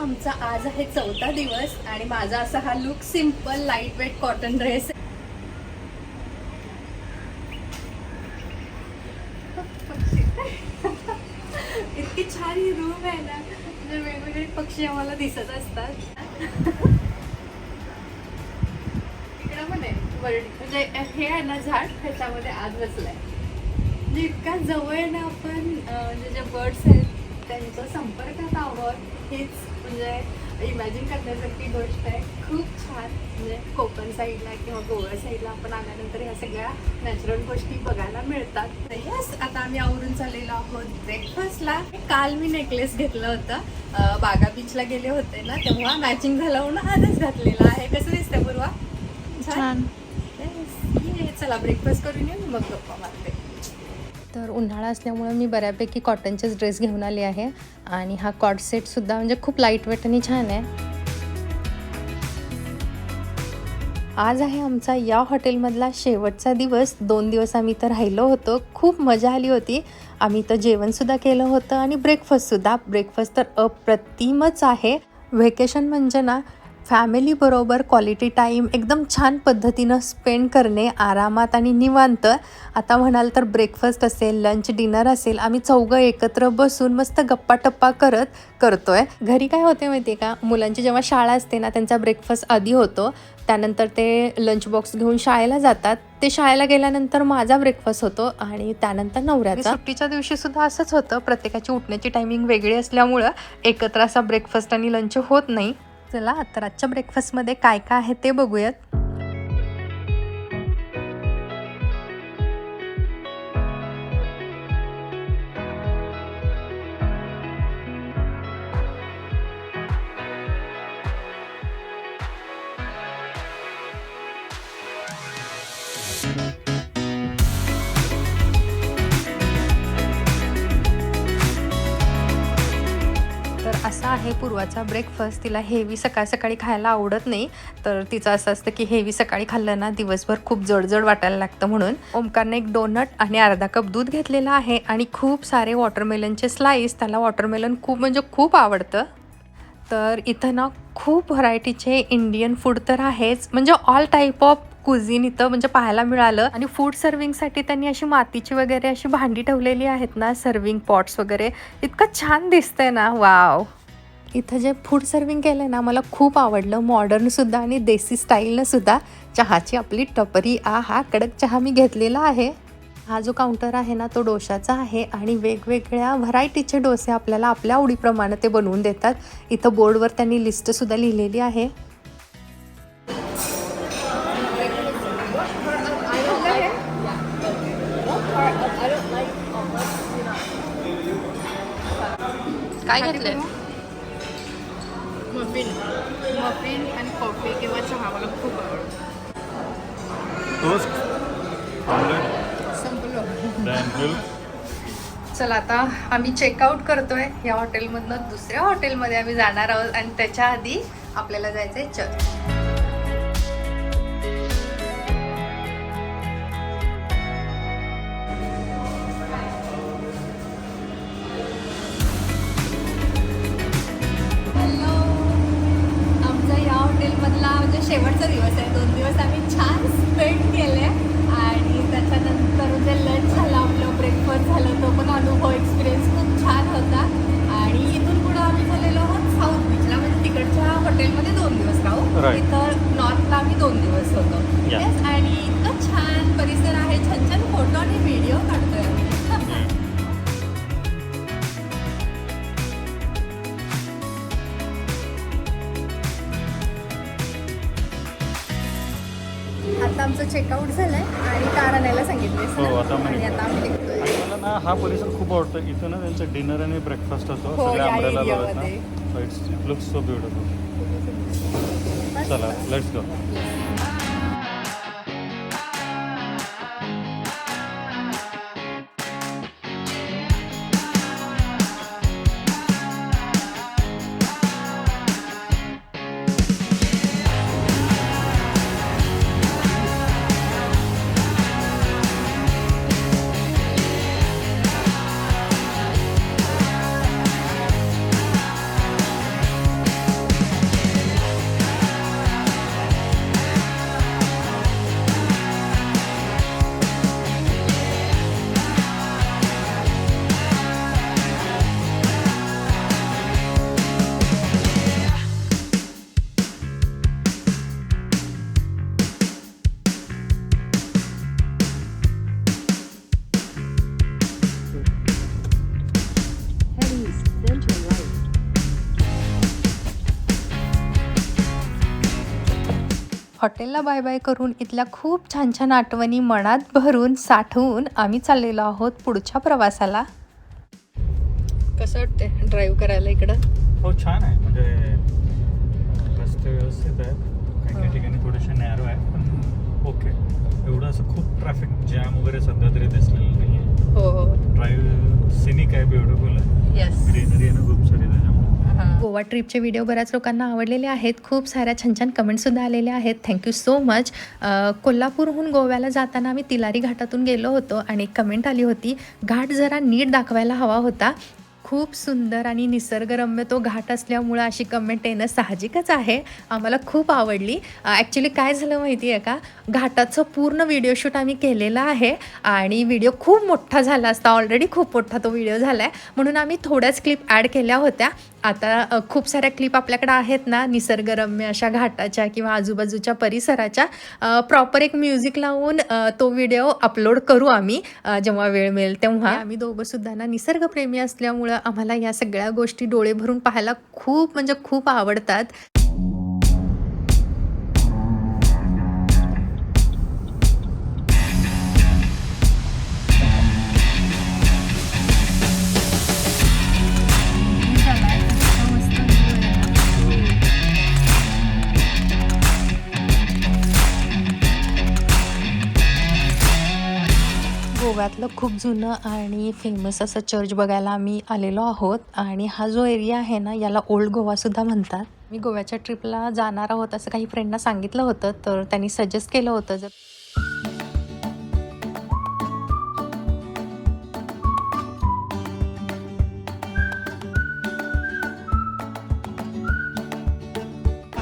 आमचा आज आहे चौथा दिवस आणि माझा असा हा look simple light weight cotton dress इतकी छान ही रूम आहे ना. म्हणजे वेगवेगळे पक्षी आम्हाला दिसत असतात. इकडं पण आहे म्हणजे हे आहे ना झाड ह्याच्यामध्ये आज बसलाय. म्हणजे इतका जवळ आहे ना आपण म्हणजे जे बर्ड्स आहेत त्यांच्या संपर्कात आहोत हेच म्हणजे इमॅजिन करण्यासारखी गोष्ट आहे. खूप छान. म्हणजे कोकण साईडला किंवा गोवा साईडला आपण आल्यानंतर ह्या सगळ्या नॅचरल गोष्टी बघायला मिळतात. यस आता आम्ही आवरून चाललेलो आहोत ब्रेकफास्टला काल मी नेकलेस घेतलं होतं. बागा बीचला गेले होते ना तेव्हा मॅचिंग झालं म्हणून आजच घातलेलं आहे. कसं दिसतंय पूर्वा? छान? चला ब्रेकफास्ट करून येऊ मग गप्पा मारते. तर उन्हाळा असल्यामुळं मी बऱ्यापैकी कॉटनचेच ड्रेस घेऊन आले आहे. आणि हा कॉट सेटसुद्धा म्हणजे खूप लाइट वेट आणि छान आहे. आज आहे आमचा या हॉटेलमधला शेवटचा दिवस. दोन दिवस आम्ही इथं राहिलो होतो. खूप मजा आली होती. आम्ही इथं जेवणसुद्धा केलं होतं आणि ब्रेकफास्टसुद्धा ब्रेकफास्ट तर अप्रतिमच आहे. व्हेकेशन म्हणजे ना फॅमिलीबरोबर क्वालिटी टाईम एकदम छान पद्धतीनं स्पेंड करणे आरामात आणि निवांत. आता म्हणाल तर ब्रेकफास्ट असेल लंच डिनर असेल आम्ही चौघं एकत्र बसून मस्त गप्पा टप्पा करत करतोय. घरी काय होते माहिती आहे का? मुलांची जेव्हा शाळा असते ना त्यांचा ब्रेकफास्ट आधी होतो. त्यानंतर ते लंच बॉक्स घेऊन शाळेला जातात. ते शाळेला गेल्यानंतर माझा ब्रेकफास्ट होतो आणि त्यानंतर नवऱ्याचा. सुट्टीच्या दिवशी सुद्धा असंच होतं. प्रत्येकाची उठण्याची टायमिंग वेगळी असल्यामुळं एकत्र असा ब्रेकफास्ट आणि लंच होत नाही. चला तर आजच्या ब्रेकफास्टमध्ये काय काय आहे ते बघूयात. असा आहे पूर्वाचा ब्रेकफास्ट तिला हेवी सकाळ सकाळी खायला आवडत नाही. तर तिचं असं असतं की हेवी सकाळी खाल्लं ना दिवसभर खूप जडजड वाटायला लागतं म्हणून. ओमकारने एक डोनट आणि अर्धा कप दूध घेतलेलं आहे आणि खूप सारे वॉटरमेलनचे स्लाईस त्याला वॉटरमेलन खूप म्हणजे खूप आवडतं. तर इथं ना खूप व्हरायटीचे इंडियन फूड तर आहेच. म्हणजे ऑल टाईप ऑफ कुझिन इथं म्हणजे पाहायला मिळालं. आणि फूड सर्विंगसाठी त्यांनी अशी मातीची वगैरे अशी भांडी ठेवलेली आहेत ना सर्विंग पॉट्स वगैरे. इतकं छान दिसतंय ना वाव इथं जे फूड सर्विंग केलं आहे ना मला खूप आवडलं. मॉडर्नसुद्धा आणि देसी स्टाईलनंसुद्धा चहाची आपली टपरी. आ हा कडक चहा मी घेतलेला आहे. हा जो काउंटर आहे ना तो डोशाचा आहे आणि वेगवेगळ्या व्हरायटीचे डोसे आपल्याला आपल्या आवडीप्रमाणे ते बनवून देतात. इथं बोर्डवर त्यांनी लिस्टसुद्धा लिहिलेली आहे. काय घेतलंय? मफिन मफिन आणि कॉफी किंवा चहा मला खूप आवडतो. चला आता आम्ही चेकआउट करतोय या हॉटेलमधनं दुसऱ्या हॉटेलमध्ये आम्ही जाणार आहोत आणि त्याच्या आधी आपल्याला जायचंय चर्च हा परिसर खूप आवडतो. इथं ना त्यांचं डिनर आणि ब्रेकफास्ट हो, सगळ्या या एरियामध्ये. ना. It's it looks so beautiful चला लेट्स गो हॉटेलला बाय बाय करून इथल्या खूप छान छान आठवणी मनात भरून साठवून आम्ही चाललेलो आहोत पुढच्या प्रवासाला. कसं वाटते ड्राईव्ह करायला इकडं? हो छान आहे. म्हणजे रस्ते व्यवस्थित आहेत. काही काही ठिकाणी थोडेसे नॅरो आहे पण ओके एवढं असं खूप ट्रॅफिक जॅम वगैरे सध्या तरी दिसलेलं नाही हो हो. ड्राईव्ह सिनिक आहे ब्युटिफुल आहे. येस ग्रीनरी आहे ना खूप सारी गोवा ट्रिपचे व्हिडिओ बऱ्याच लोकांना आवडलेले आहेत. खूप साऱ्या छान छान कमेंटसुद्धा आलेले आहेत. थँक्यू सो मच कोल्हापूरहून गोव्याला जाताना आम्ही तिलारी घाटातून गेलो होतो आणि एक कमेंट आली होती घाट जरा नीट दाखवायला हवा होता. खूप सुंदर आणि निसर्गरम्य तो घाट असल्यामुळं अशी कमेंट येणं साहजिकच आहे. आम्हाला खूप आवडली. ॲक्च्युली काय झालं माहिती आहे का? घाटाचं पूर्ण व्हिडिओ शूट आम्ही केलेलं आहे आणि व्हिडिओ खूप मोठा झाला असता. ऑलरेडी खूप मोठा तो व्हिडिओ झाला आहे म्हणून आम्ही थोड्याच क्लिप ॲड केल्या होत्या. आता खूप साऱ्या क्लिप आपल्याकडे आहेत ना निसर्गरम्य अशा घाटाच्या किंवा आजूबाजूच्या परिसराच्या. प्रॉपर एक म्युझिक लावून तो व्हिडिओ अपलोड करू आम्ही जेव्हा वेळ मिळेल तेव्हा. आम्ही दोघं सुद्धा ना निसर्गप्रेमी असल्यामुळं आम्हाला या सगळ्या गोष्टी डोळे भरून पाहायला खूप म्हणजे खूप आवडतात. गोव्यातलं खूप जुनं आणि फेमस असं चर्च बघायला आम्ही आलेलो आहोत. आणि हा जो एरिया आहे ना याला ओल्ड गोवासुद्धा म्हणतात. मी गोव्याच्या ट्रिपला जाणार आहोत असं काही फ्रेंडना सांगितलं होतं तर त्यांनी सजेस्ट केलं होतं. जर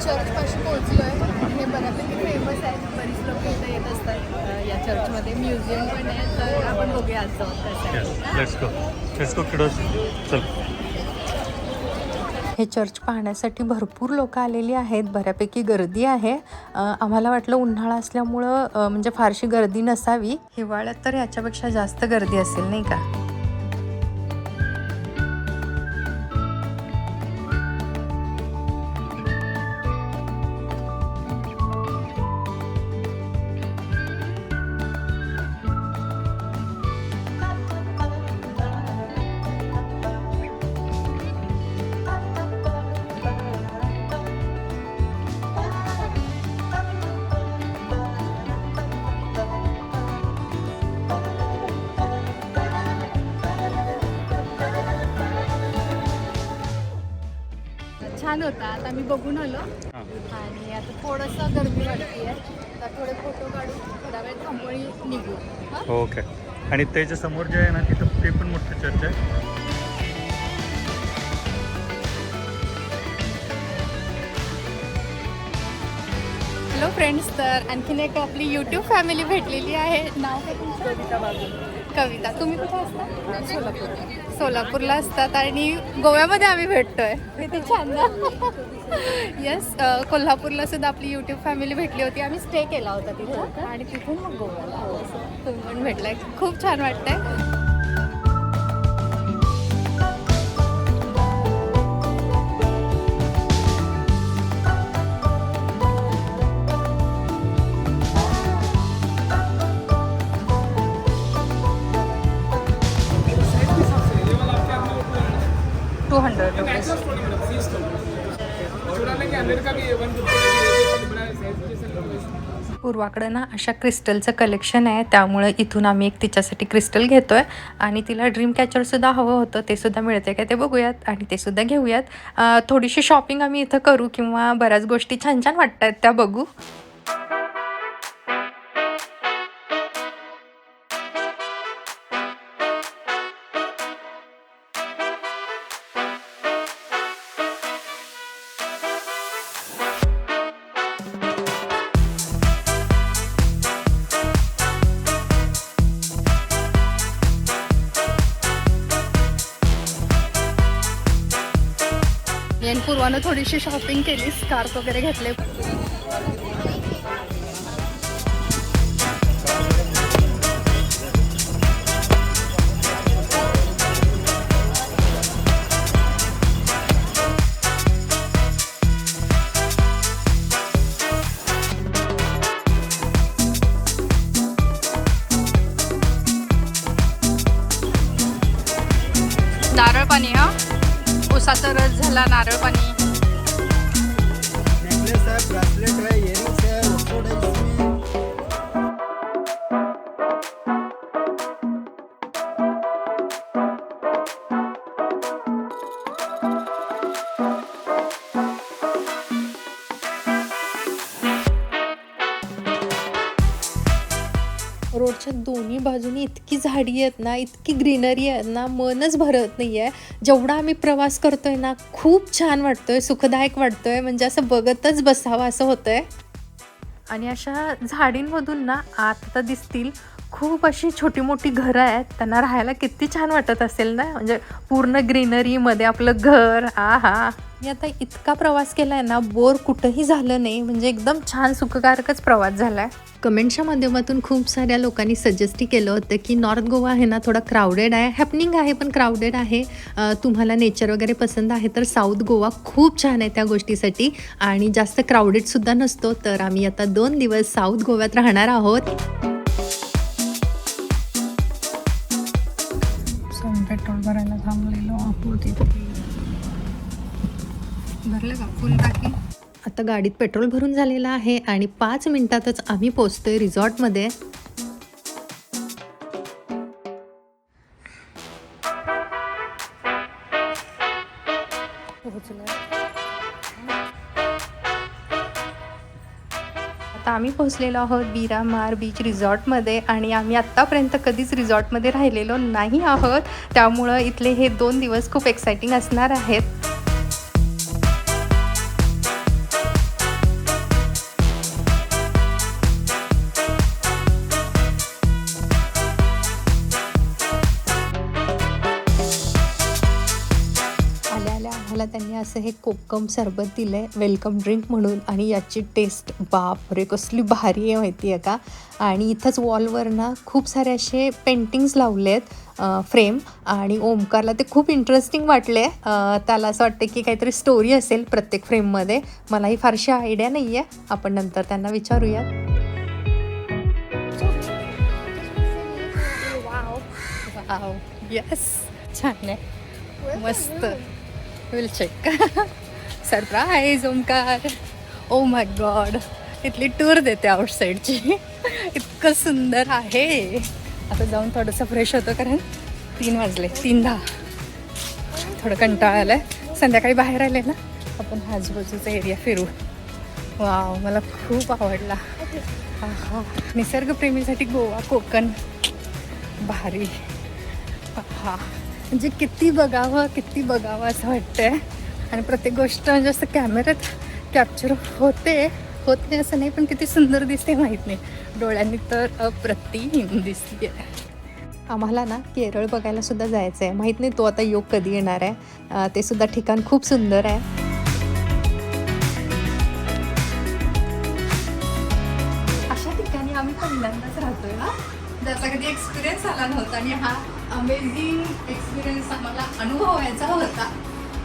चर्चपाशी पोहोचलो आहे हे बऱ्यापैकी फेमस आहे बरीच लोक इथं येत असतात या चर्चमध्ये म्युझियम पण आहे तर आपण बघूया आज जाऊन कसं आहे. Yes let's go let's go kiddos चल. हे चर्च पाहण्यासाठी भरपूर लोक आलेली आहेत बऱ्यापैकी गर्दी आहे. आम्हाला वाटलं उन्हाळा असल्यामुळं म्हणजे फारशी गर्दी नसावी. हिवाळ्यात तर याच्यापेक्षा जास्त गर्दी असेल नाही का? छान होता. आता मी बघून आलो. हां. आणि आता थोडंसं गर्दी वाटते आता थोडे फोटो काढून थोडा वेळ थांबवणी निघू. हां? ओके. आणि त्याच्यासमोर जे आहे ना तिथं ते पण मोठं चर्च आहे. हॅलो फ्रेंड्स तर आणखीन एक आपली यूट्यूब फॅमिली भेटलेली आहे. नाव काय तुमचं? कविता बाबू कविता. तुम्ही कुठे असता? सोलापूर. सोलापूरला असतात आणि गोव्यामध्ये आम्ही भेटतोय. किती छान येस कोल्हापूरला सुद्धा आपली यूट्यूब फॅमिली भेटली होती. आम्ही स्टे केला होता तिथं. आणि तिथून मग गोव्याला. हो, तुम्ही पण भेटलाय. खूप छान वाटतंय. पूर्वाकडं ना अशा क्रिस्टलचं कलेक्शन आहे. त्यामुळे इथून आम्ही एक तिच्यासाठी क्रिस्टल घेतो आहे आणि तिला ड्रीम कॅचरसुद्धा हवं होतं. ते सुद्धा मिळते का ते बघूयात. आणि ते सुद्धा घेऊयात. थोडीशी शॉपिंग आम्ही इथं करू किंवा बऱ्याच गोष्टी छान छान वाटत आहेत त्या बघू. मम्मानं थोडीशी शॉपिंग केली स्कार्फ वगैरे घेतले. नारळ पाणी हा? उसाचा रस झाला नारळ पाणी. नेकलेस है ब्रेसलेट बाजूनी इतकी झाडी आहेत ना इतकी ग्रीनरी आहेत ना मनच भरत नाही आहे जेवढा आम्ही प्रवास करतोय ना खूप छान वाटतोय सुखदायक वाटतोय. म्हणजे असं बघतच बसावं असं होतंय. आणि अशा झाडींमधून ना आत दिसतील खूप अशी छोटी मोठी घरं आहेत. त्यांना राहायला किती छान वाटत असेल ना? म्हणजे पूर्ण ग्रीनरीमध्ये आपलं घर आ हा मी आता इतका प्रवास केला आहे ना बोर कुठंही झालं नाही. म्हणजे एकदम छान सुखकारकच प्रवास झाला आहे कमेंटच्या माध्यमातून खूप साऱ्या लोकांनी सजेस्टही केलं होतं की नॉर्थ गोवा आहे ना थोडा क्राऊडेड आहे. हॅपनिंग आहे पण क्राऊडेड आहे. तुम्हाला नेचर वगैरे पसंत आहे तर साऊथ गोवा खूप छान आहे त्या गोष्टीसाठी. आणि जास्त क्राऊडेडसुद्धा नसतो तर आम्ही आता दोन दिवस साऊथ गोव्यात राहणार आहोत. आता गाडीत पेट्रोल भरून झालेलं आहे आणि पाच मिनिटातच आम्ही पोचतोय रिझॉर्टमध्ये आता आम्ही पोहोचलेलो आहोत बीरामार बीच रिझॉर्टमध्ये आणि आम्ही आत्तापर्यंत कधीच रिझॉर्टमध्ये राहिलेलो नाही आहोत. त्यामुळं इथले हे दोन दिवस खूप एक्सायटिंग असणार आहेत. असं हे कोकम सरबत दिलं आहे वेलकम ड्रिंक म्हणून. आणि याची टेस्ट बाप रे कसली भारी आहे माहिती आहे का? आणि इथंच वॉलवर ना खूप सारे असे पेंटिंग्स लावले आहेत फ्रेम आणि ओमकारला ते खूप इंटरेस्टिंग वाटले त्याला असं वाटतं की काहीतरी स्टोरी असेल प्रत्येक फ्रेममध्ये मलाही फारशी आयडिया नाही आहे आपण नंतर त्यांना विचारूयात. येस छान आहे. मस्त. Will check surprise Omkar oh my god इथली टूर देते आउटसाईडची इतकं सुंदर आहे. आता जाऊन थोडंसं फ्रेश होतं कारण तीन वाजले तीन दहा. थोडं कंटाळा आलं आहे संध्याकाळी बाहेर आले ना आपण आजूबाजूचा एरिया फिरू. वाव मला खूप आवडला. आहा. निसर्गप्रेमीसाठी गोवा कोकण. भारी. हा म्हणजे किती बघावं किती बघावं असं वाटतंय. आणि प्रत्येक गोष्ट म्हणजे असं कॅमेऱ्यात कॅप्चर होते होत नाही असं नाही पण किती सुंदर दिसते माहीत नाही. डोळ्यांनी तर अप्रतिम दिसते आम्हाला ना केरळ बघायला सुद्धा जायचं आहे माहीत नाही तो आता योग कधी येणार आहे. ते सुद्धा ठिकाण खूप सुंदर आहे. अशा ठिकाणी आम्ही पहिल्यांदाच राहतोय ना ज्याचा कधी एक्सपिरियन्स आला नव्हता आणि हा अमेझिंग एक्सपिरियन्स आम्हाला अनुभवायचा होता.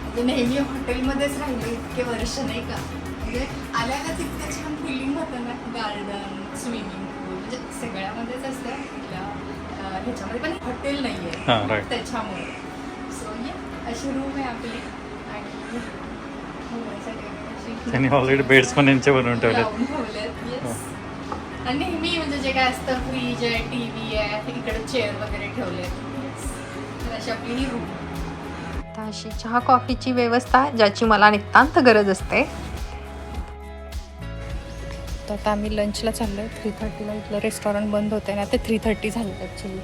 म्हणजे नेहमी हॉटेलमध्येच राहिलो इतके वर्ष नाही का? म्हणजे आल्यालाच इतकं छान फिलिंग होतं ना गार्डन स्विमिंग पूल म्हणजे सगळ्यामध्येच असतं. ह्याच्यामध्ये पण हॉटेल नाही हां, आहे. त्याच्यामुळे. सो ये अशी रूम आहे आपली. आणि अशी त्यांनी ऑलरेडी बेड्स पण यांचे बनवून ठेवले आणि नेहमी म्हणजे जे काय असतं फ्रीज आहे टी व्ही आहे इकडे चेअर वगैरे ठेवले अशी आपली ही रूम अशी चहा कॉफीची व्यवस्था ज्याची मला नितांत गरज असते. तर आता आम्ही लंचला चाललो आहे थ्री थर्टीला इथलं रेस्टॉरंट बंद होतं ना ते थ्री थर्टी झालं ॲक्च्युली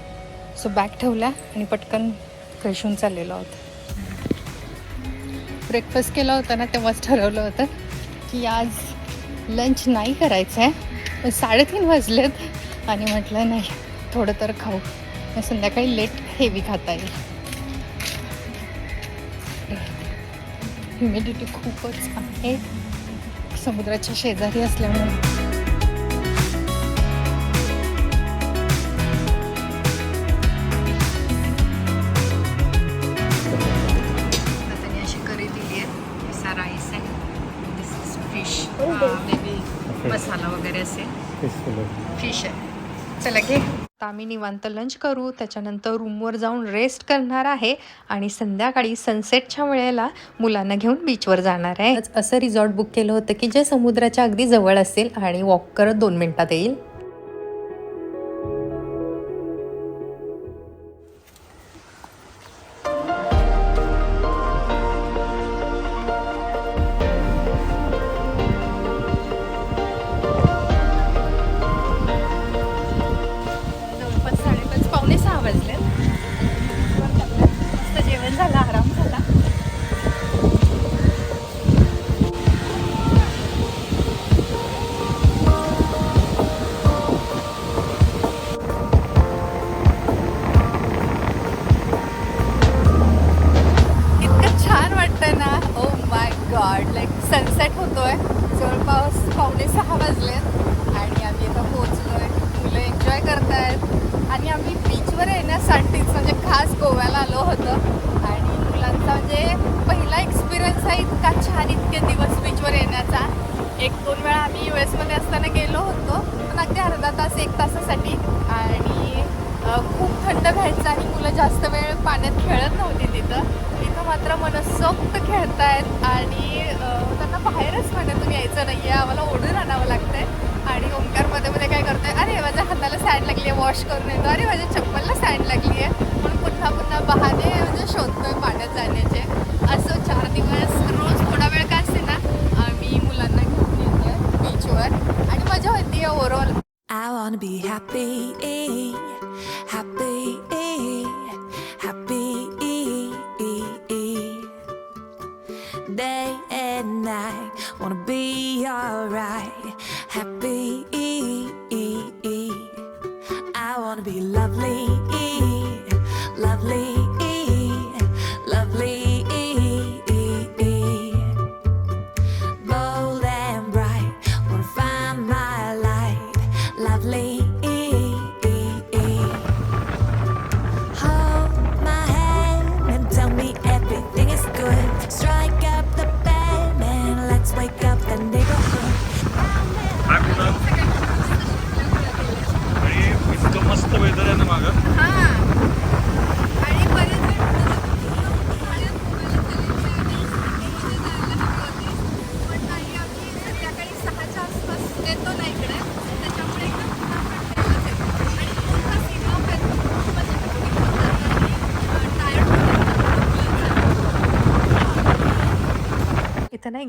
सो बॅग ठेवला आणि पटकन फ्रेश होऊन चाललेलो आहोत. ब्रेकफास्ट केला होता ना तेव्हाच ठरवलं होतं की आज लंच नाही करायचं आहे पण साडेतीन वाजलेत आणि म्हटलं नाही थोडं तर खाऊ. संध्याकाळी लेट हेवी खाता येईल. ह्युमिडिटी खूपच आहे. समुद्राच्या शेजारी असल्यामुळे. आम्ही निवांत लंच करू. त्याच्यानंतर रूमवर जाऊन रेस्ट करणार आहे. आणि संध्याकाळी सनसेटच्या वेळेला मुलांना घेऊन बीचवर जाणार आहे. असं रिझॉर्ट बुक केलं होतं की जे समुद्राच्या अगदी जवळ असेल आणि वॉक करत दोन मिनिटात येईल. दोन वेळा आम्ही यू एसमध्ये असताना गेलो होतो. पण अगदी अर्धा तास एक तासासाठी. आणि खूप थंड व्हायचं आणि मुलं जास्त वेळ पाण्यात खेळत नव्हती तिथं. इथं मात्र मनसोक्त खेळतायत आणि त्यांना बाहेरच पाण्यातून यायचं नाही आहे आम्हाला ओढून आणावं लागतं आहे आणि ओंकारमध्ये मध्ये मध्ये काय करतोय अरे माझ्या हाताला सँड लागली आहे वॉश करून येतो. अरे माझ्या चप्पलला सँड लागली आहे म्हणून पुन्हा पुन्हा बहाने म्हणजे शोधतोय पाण्यात जाण्याचे. असं चार दिवस रोज थोडा वेळ काय येतोय बीचवर आणि मजा होती overall I wanna be happy, happy, happy. Day and night, wanna be alright,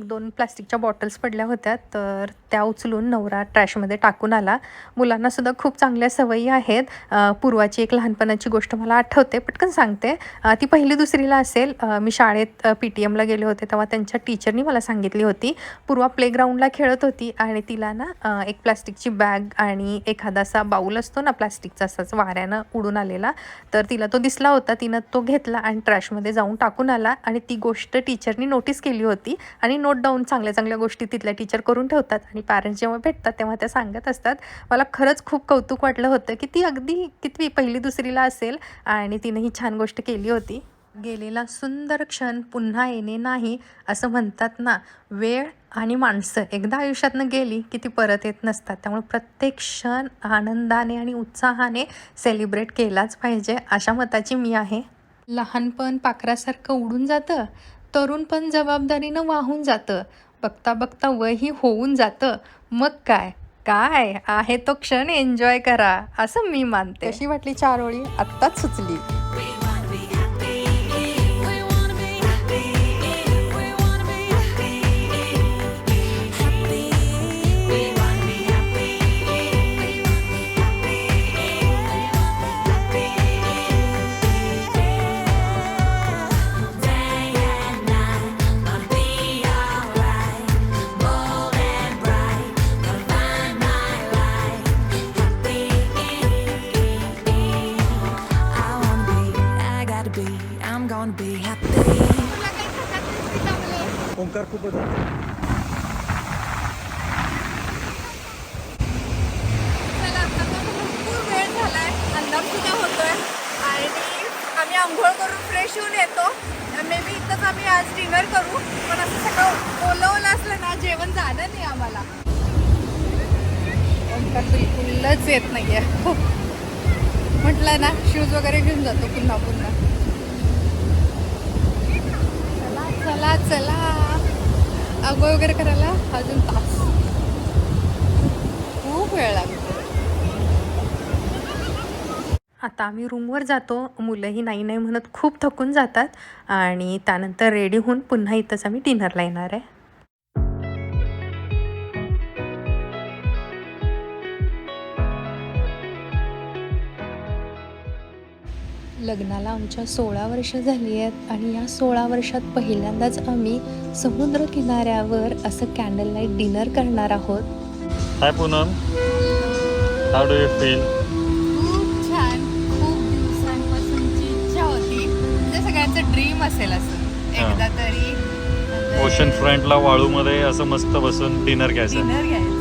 एक दोन प्लास्टिकच्या बॉटल्स पडल्या होत्या तर त्या उचलून नवरा ट्रॅशमध्ये टाकून आला. मुलांनासुद्धा खूप चांगल्या सवयी आहेत. पूर्वाची एक लहानपणाची गोष्ट मला आठवते पटकन सांगते. ती पहिली दुसरीला असेल. मी शाळेत पी टी एमला गेले होते तेव्हा त्यांच्या टीचरनी मला सांगितली होती. पूर्वा प्लेग्राऊंडला खेळत होती आणि तिला ना एक प्लास्टिकची बॅग आणि एखादा असा बाऊल असतो ना प्लास्टिकचा असाच वाऱ्यानं उडून आलेला तर तिला तो दिसला होता. तिनं तो घेतला आणि ट्रॅशमध्ये जाऊन टाकून आला आणि ती गोष्ट टीचरनी नोटीस केली होती आणि नो नोट डाऊन चांगल्या चांगल्या गोष्टी तिथल्या टीचर करून ठेवतात आणि पॅरेंट्स जेव्हा भेटतात तेव्हा त्या सांगत असतात. मला खरंच खूप कौतुक वाटलं होतं की ती अगदी कितवी पहिली दुसरीला असेल आणि तिनं ही छान गोष्ट केली होती. गेलेला सुंदर क्षण पुन्हा येणे नाही असं म्हणतात ना वेळ आणि माणसं एकदा आयुष्यातनं गेली की ती परत येत नसतात. त्यामुळे प्रत्येक क्षण आनंदाने आणि उत्साहाने सेलिब्रेट केलाच पाहिजे अशा मताची मी आहे. लहानपण पाखरासारखं उडून जातं? तरुण पण जबाबदारीनं वाहून जातं. बघता बघता वयही होऊन जातं. मग काय? काय? आहे तो क्षण एन्जॉय करा असं मी मानते. अशी वाटली चार ओळी आत्ताच सुचली. होतोय. आणि आम्ही आंघोळ करून फ्रेश होऊन येतो. मे बी इथंच आम्ही आज डिनर करू. पण असं सगळं बोलवलं असलं ना जेवण झालं नाही आम्हाला. ओंकार बिलकुलच येत नाही आहे म्हटलं ना शूज वगैरे घेऊन जातो पुन्हा पुन्हा. चला चला चला. आंघोळ वगैरे करायला अजून तास. खूप वेळ लागतो. आता आम्ही रूमवर जातो. मुलंही नाही नाही म्हणत खूप थकून जातात. आणि त्यानंतर रेडी होऊन पुन्हा इथंच आम्ही डिनरला येणार आहे. लग्नाला आमच्या सोळा वर्ष झाली आहेत आणि या सोळा वर्षात पहिल्यांदाच आम्ही समुद्र किनाऱ्यावर असं कॅन्डल लाइट डिनर करणार आहोत. Hi Poonam how do you feel खूप छान. खूप दिवसांपासूनची इच्छा होती. म्हणजे सगळ्यांचं ड्रीम असेल असं. एकदा तरी. ओशन फ्रंटला वाळूमध्ये असं मस्त बसून डिनर घ्यायचं. डिनर घ्यायचं.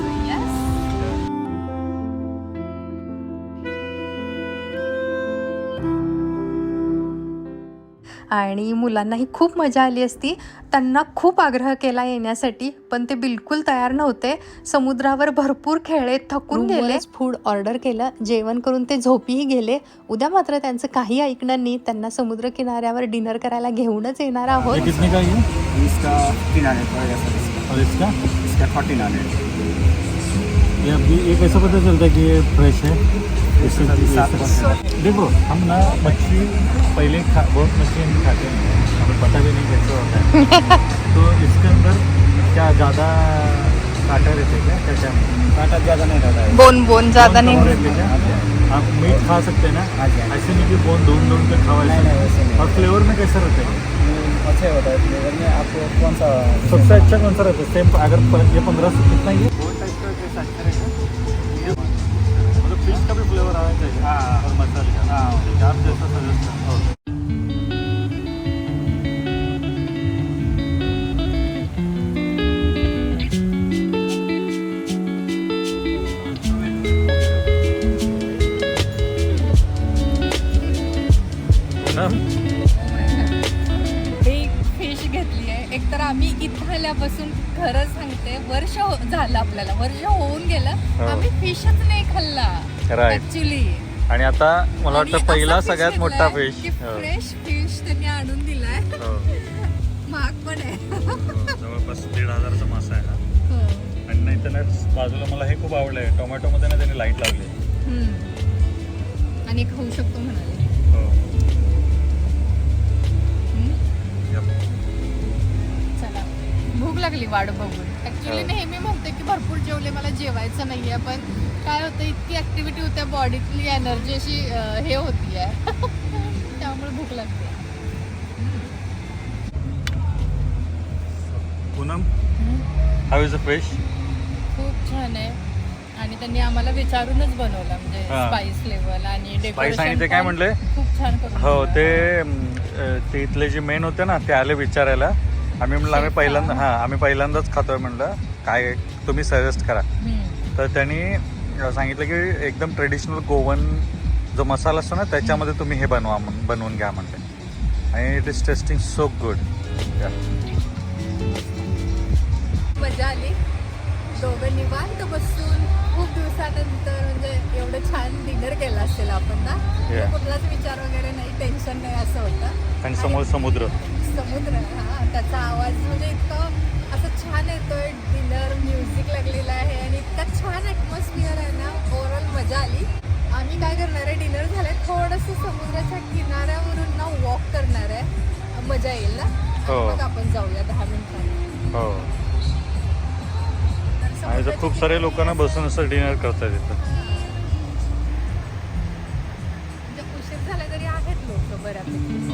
आणि मुलांनाही खूप मजा आली असती. त्यांना खूप आग्रह केला येण्यासाठी पण ते बिलकुल तयार नव्हते. समुद्रावर भरपूर खेळले थकून गेले. फूड ऑर्डर केलं. जेवण करून ते झोपीही गेले. उद्या मात्र त्यांचं काही ऐकणं नाही. त्यांना समुद्र किनाऱ्यावर डिनर करायला घेऊनच येणार आहोत. ये अभी ये कैसे पता चलता है कि ये फ्रेश है। देखो हम ना मछली पहले खा बहुत मछली हम खाते हैं। हमें पता भी नहीं कैसे होता है। तो इसके अंदर क्या ज़्यादा कांटा रहते हैं क्या? क्या क्या? कांटा ज़्यादा नहीं रहता है। बोन बोन ज़्यादा नाही रहते हैं क्या? आप मीट खा सकते हैं ना? हाँ हाँ। ऐसे नहीं कि बोन ढूंढ ढूंढ के नहीं, नहीं, नहीं। और फ्लेवर में कैसे रहते हैं? अच्छा होता है। फ्लेवर में आपको कौन सा सबसे अच्छा कौन सा रहता है? सेम अगर ये पंद्रह सौ कितना ये वो टाइप का कैसा अच्छा फ्लेवर आना चाहिए हाँ। और मसाले का? हाँ। ठीक है, आप जैसा सजेस्ट करें पूनम बिग फिश घेतली आहे. एकतर आम्ही इथं आल्यापासून खरं सांगते वर्ष हो- झालं आपल्याला. वर्ष होऊन गेलं. आम्ही फिशच नाही खाल्ला. ऍक्च्युली आणि आता मला वाटतं पहिला सगळ्यात मोठा फिश फ्रेश फिश त्यांनी आणून दिलाय. महाग पण आहे. जवळपास दीड हजारचा मासा आहे हा. हो. आणि नाही तर बाजूला मला हे खूप आवडलंय. टोमॅटोमध्ये ना त्यांनी लाइट लावली. आणि खाऊ शकतो म्हणाले. हो. चला. भूक लागली वाट बघून. ऍक्च्युली हो. नेहमी म्हणते की भरपूर जेवले मला जेवायचं नाहीये पण काय होतं इतकी ऍक्टिव्हिटी होत्या बॉडीतली एनर्जी अशी हे होती त्यामुळे भूक लागते Poonam how is a fish खूप छान आहे आणि त्यांनी आम्हाला विचारूनच बनवलं म्हणजे हा. स्पाइस लेवल आणि Spice आणि ते decoration काय पण म्हणले? खूप छान करून हो. ते अं, ते इथले जे मेन होते ना ते आले विचारायला आम्ही म्हणलं आम्ही पहिल्यांदा? हां आम्ही पहिल्यांदाच खातोय म्हणलं काय तुम्ही सजेस्ट करा हम्म. तर त्यांनी सांगितलं की एकदम ट्रेडिशनल गोवन जो मसाला असतो ना त्याच्यामध्ये तुम्ही हे बनवा म्हण- बनवून घ्या म्हणते. आणि it is tasting so good मजा आली. दोघं निवांत बसून खूप दिवसानंतर म्हणजे एवढं छान डिनर केलं असेल आपण ना. Yeah. कुठलाच विचार वगैरे नाही टेन्शन नाही असं होतं. आणि समोर समुद्र. समुद्र हा त्याचा आवाज म्हणजे इतकं करणार आहे डिनर झालंय. थोडंसं समुद्राच्या किनाऱ्यावरून ना वॉक करणार आहे. मजा येईल ना? आणि हो. मग आपण जाऊया दहा मिनिटांनी. हो. तर आणि तर समुद्राच्या खूप सारे लोकांना बसून असं डिनर करतात इथं. म्हणजे उशीर झाला तरी आहेत लोक बऱ्यापैकी.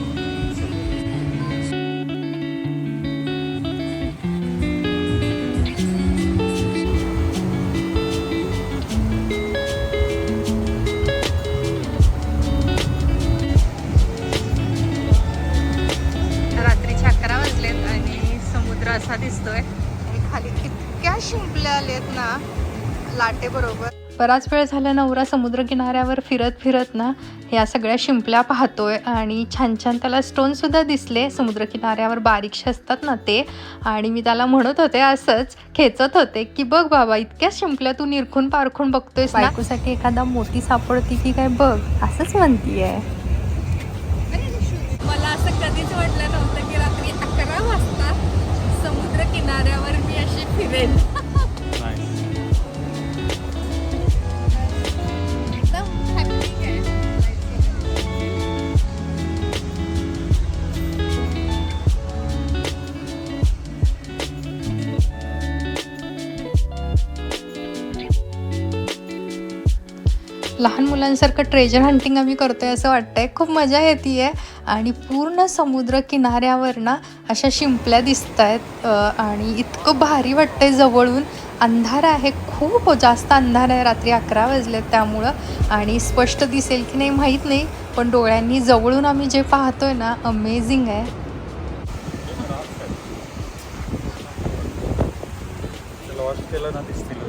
बरोबर. बराच वेळ झाला नवरा समुद्रकिनाऱ्यावर फिरत फिरत ना ह्या सगळ्या शिंपल्या पाहतोय आणि छान छान त्याला स्टोनसुद्धा दिसले. समुद्रकिनाऱ्यावर बारीकशे असतात ना ते. आणि मी त्याला म्हणत होते असंच खेचत होते की बघ बाबा इतक्या शिंपल्या तू निरखून पारखून बघतोयस बायकोसाठी एखादा मोती सापडती की काय बघ असंच म्हणतीये. मला असं कधीच वाटलं नव्हतं की रात्री अकरा वाजता समुद्र किनाऱ्यावर मी अशी फिरेन. लहान मुलांसारखं ट्रेजर हंटिंग आम्ही करतोय असं वाटतंय. खूप मजा येते आहे आणि पूर्ण समुद्र किनाऱ्यावर ना अशा शिंपल्या दिसत आहेत आणि इतकं भारी वाटतंय जवळून. अंधार आहे खूप जास्त अंधार आहे. रात्री अकरा वाजलेत त्यामुळं. आणि स्पष्ट दिसेल की नाही माहीत नाही पण डोळ्यांनी जवळून आम्ही जे पाहतोय ना अमेझिंग आहे. केलं ना दिसतील.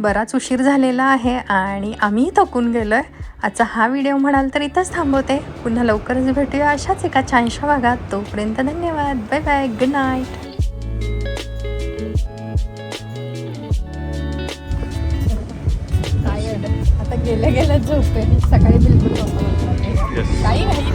बराच उशीर झालेला आहे आणि आम्ही थकून गेलो आहे आजचा हा व्हिडिओ म्हणाल तर इथंच थांबवते. पुन्हा लवकरच भेटूया अशाच एका छानशा भागात. तोपर्यंत धन्यवाद. बाय बाय गुड नाईट आता गेल्या गेल्या झोपे सकाळी बिलकुल. काही नाही